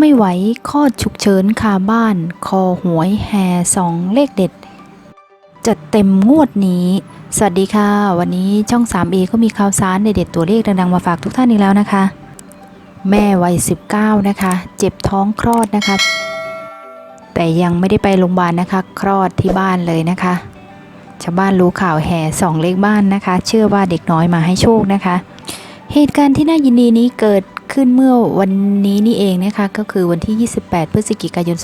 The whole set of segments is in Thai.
ไม่ไหวคลอดฉุกเฉินคาบ้าน คอหวยแห่สองเลขเด็ด จัดเต็มงวดนี้ สวัสดีค่ะ วันนี้ช่อง 3A ก็มีข่าวสารเด็ดๆตัวเลขดังๆ มาฝากทุกท่านอีกแล้วนะคะ แม่วัย 19 นะคะ เจ็บท้องคลอดนะคะ แต่ยังไม่ได้ไปโรงพยาบาลนะคะ คลอดที่บ้านเลยนะคะ ชาวบ้านรู้ข่าวแห่สองเลขบ้านนะคะ เชื่อว่าเด็กน้อยมาให้โชคนะคะ เหตุการณ์ที่น่ายินดีนี้เกิด ขึ้นเมื่อวันนี้นี่เองนะคะก็คือวันที่ 28 พฤศจิกายน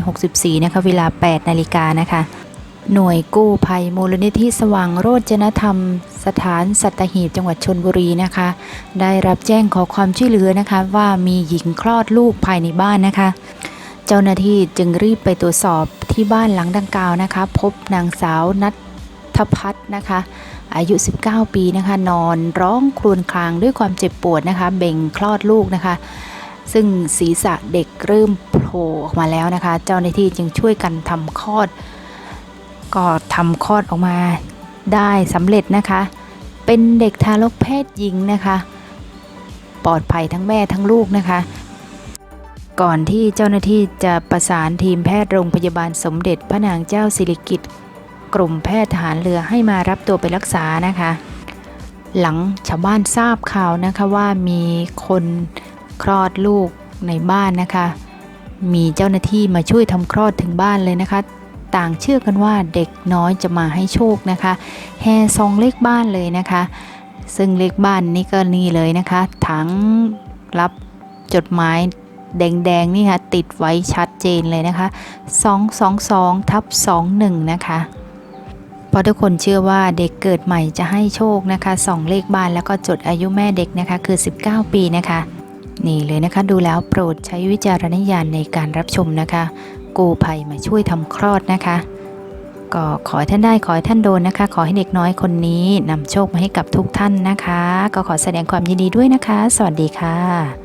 2564 นะคะเวลา 8 นาฬิกานะคะ หน่วยกู้ภัยมูลนิธิสว่างโรจนธรรม สถานสัตหีบจังหวัดชนบุรีนะคะ ได้รับแจ้งขอความช่วยเหลือนะคะว่ามีหญิงคลอดลูกภายในบ้านนะคะ เจ้าหน้าที่จึงรีบไปตรวจสอบที่บ้านหลังดังกล่าวนะคะ พบนางสาวนัทพัฒน์นะคะ อายุ 19 ปีนะคะ นอนร้องครวญครางด้วยความเจ็บปวดนะคะ เบ่งคลอดลูกนะคะ ซึ่งศีรษะเด็กเริ่มโผล่ออกมาแล้วนะคะ เจ้าหน้าที่จึงช่วยกันทำคลอด ก็ทำคลอดออกมาได้สำเร็จนะคะ เป็นเด็กทารกเพศหญิงนะคะ ปลอดภัยทั้งแม่ทั้งลูกนะคะ ก่อนที่เจ้าหน้าที่จะประสานทีมแพทย์โรงพยาบาลสมเด็จพระนางเจ้าสิริกิติ์ กรมแพทย์ทหารเรือให้มารับตัวไปรักษานะคะ หลังชาวบ้านทราบข่าวนะคะว่ามีคนคลอดลูกในบ้านนะคะ มีเจ้าหน้าที่มาช่วยทำคลอดถึงบ้านเลยนะคะ ต่างเชื่อกันว่าเด็กน้อยจะมาให้โชคนะคะแห่ซองเลขบ้านเลยนะคะ ซึ่งเลขบ้านนี่ก็นี่เลยนะคะถังรับจดหมายแดงๆนี่ค่ะติดไว้ชัดเจนเลยนะคะ 222ทับ21 นะคะ ราะทุกคนเชื่อว่าเด็กเกิดใหม่จะให้โชคนะคะสองเลขบ้านแล้วก็จดอายุแม่เด็กนะคะคือ 19 ปีนะคะ นี่เลยนะคะดูแล้วโปรดใช้วิจารณญาณในการรับชมนะคะ กูภัยมาช่วยทำคลอดนะคะ ก็ขอให้ท่านได้ขอให้ท่านโดนนะคะ ขอให้เด็กน้อยคนนี้นำโชคมาให้กับทุกท่านนะคะ ก็ขอแสดงความยินดีด้วยนะคะ สวัสดีค่ะ